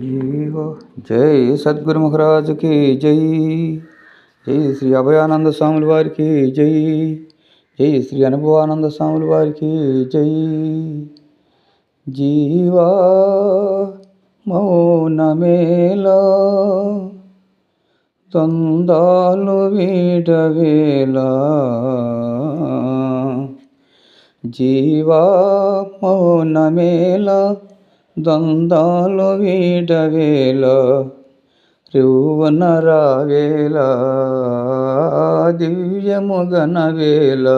GO జై సద్గురు మహారాజుకి జై. జై శ్రీ అభయానంద స్వాముల వారికి జై. జై శ్రీ అనుభవానంద స్వాముల వారికి జై. జీవా మౌనమేలా తొందాలు వీడవేలా జీవా మౌనమేలా దందాలు వీడవేల రివ్వన రావేల దివ్యముగన వేల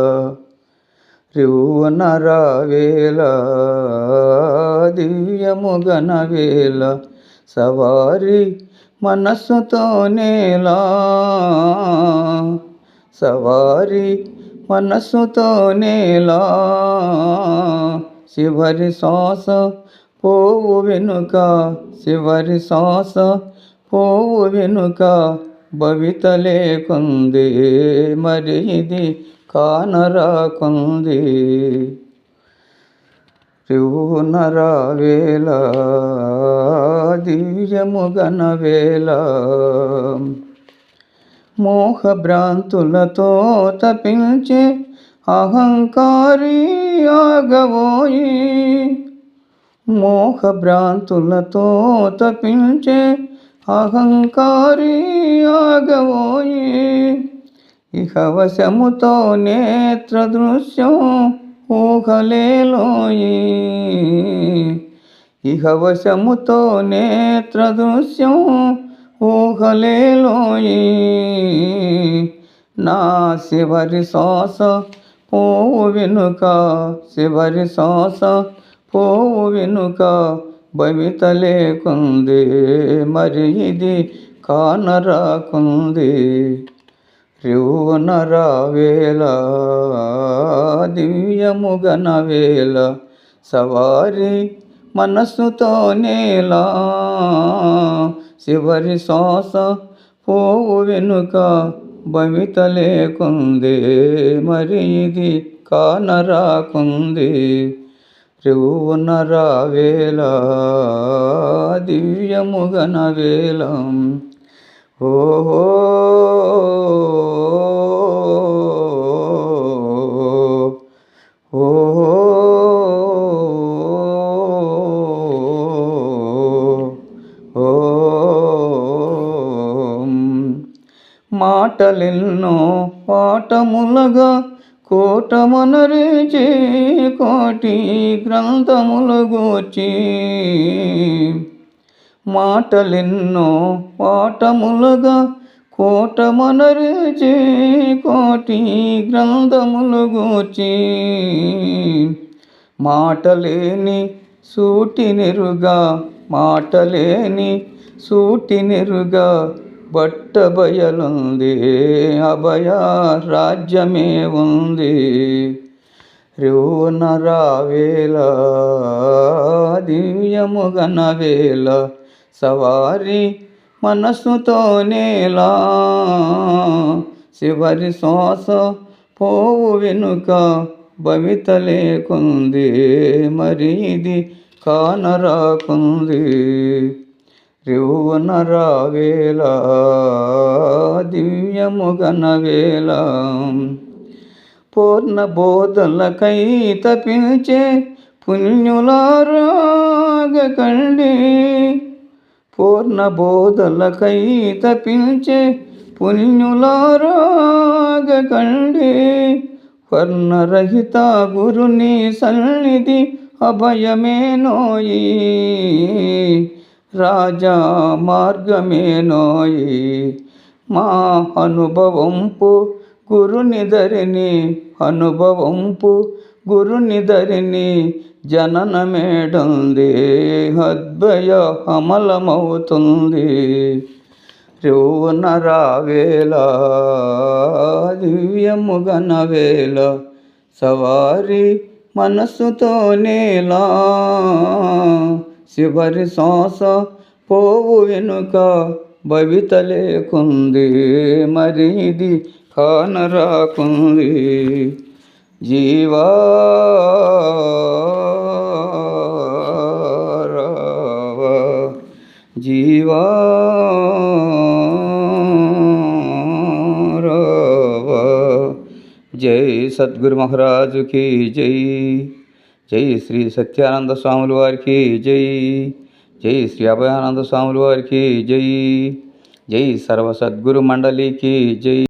రివ్వన రావేల దివ్యముగన వేల సవారి మనస్సుతో నేలా సవారి మనస్సుతో నేలా శివరి శ్వాస పోవు వెనుక శివరి శ్వాస పోవు వెనుక భవిత లేకుంది. మరి ఇది కానరాకుంది రివునరావేల దివ్యముగన వేళ. మోహభ్రాంతులతో తపించే అహంకారి ఆగబోయి మోహభ్రాంతులతో తపించే అహంకారి ఆగబోయి ఇహవశముతో నేత్ర దృశ్యం ఊహలేలోయి. ఇహవశముతో నేత్ర దృశ్యం ఊహలేలోయి. నా శివరి శ్వాస పోవు వెనుక శివరి శ్వాస పోవు వెనుక భవిత లేకుంది మరి ఇది కానరాకుంది. రివున రావేళ దివ్యముగన వేల సవారి మనస్సుతో నేలా శివరి శ్వాస పోవు వెనుక భవిత లేకుంది మరి ఇది కానరాకుంది. రివున రావేళ దివ్యముగన వేలం ఓహో ఓహో. మాటలెన్నో పాఠములగా కోటమనరిచి కోటి గ్రంథములు గూర్చి మాటలెన్నో పాఠములుగా కోటమనరిచి కోటి గ్రంథములు గూర్చి మాటలేని సూటినిరుగా మాటలేని సూటినిరుగా బట్ట బయలుంది అభయ రాజ్యమే ఉంది. రేవున రావేల దివ్యముగన వేల సవారి మనస్సుతో నేలా. శివరి శ్వాస పోవు వెనుక భవిత లేకుంది మరి ఇది కానరాకుంది. రివున రావేళ దివ్యముగన వేల పూర్ణ బోధలకై తపించే పుణ్యులారాగకండి పూర్ణ బోధలకై తపించే పుణ్యులారాగకండి వర్ణరహిత గురుని సన్నిధి అభయమేనోయీ. రాజా మార్గమేనోయి మా అనుభవంపు. గురునిదరిని అనుభవంపు. గురునిదరిని జనన మేడంది అద్భయ అమలమవుతుంది. రేవున రావేల దివ్యముగన వేల సవారి మనస్సుతో నేలా. శివరి శ్వాస పోవు వెనుక భవిత లేకుంది మరి ఇది కానరాకుంది జీవా రావా జీవా రావా. జై సద్గురు మహారాజుకి జై జై శ్రీ సత్యానంద స్వాముల వారికి జై. జై శ్రీ అభయానంద స్వాముల వారికి జై. జై సర్వ సద్గురు మండలికి జై.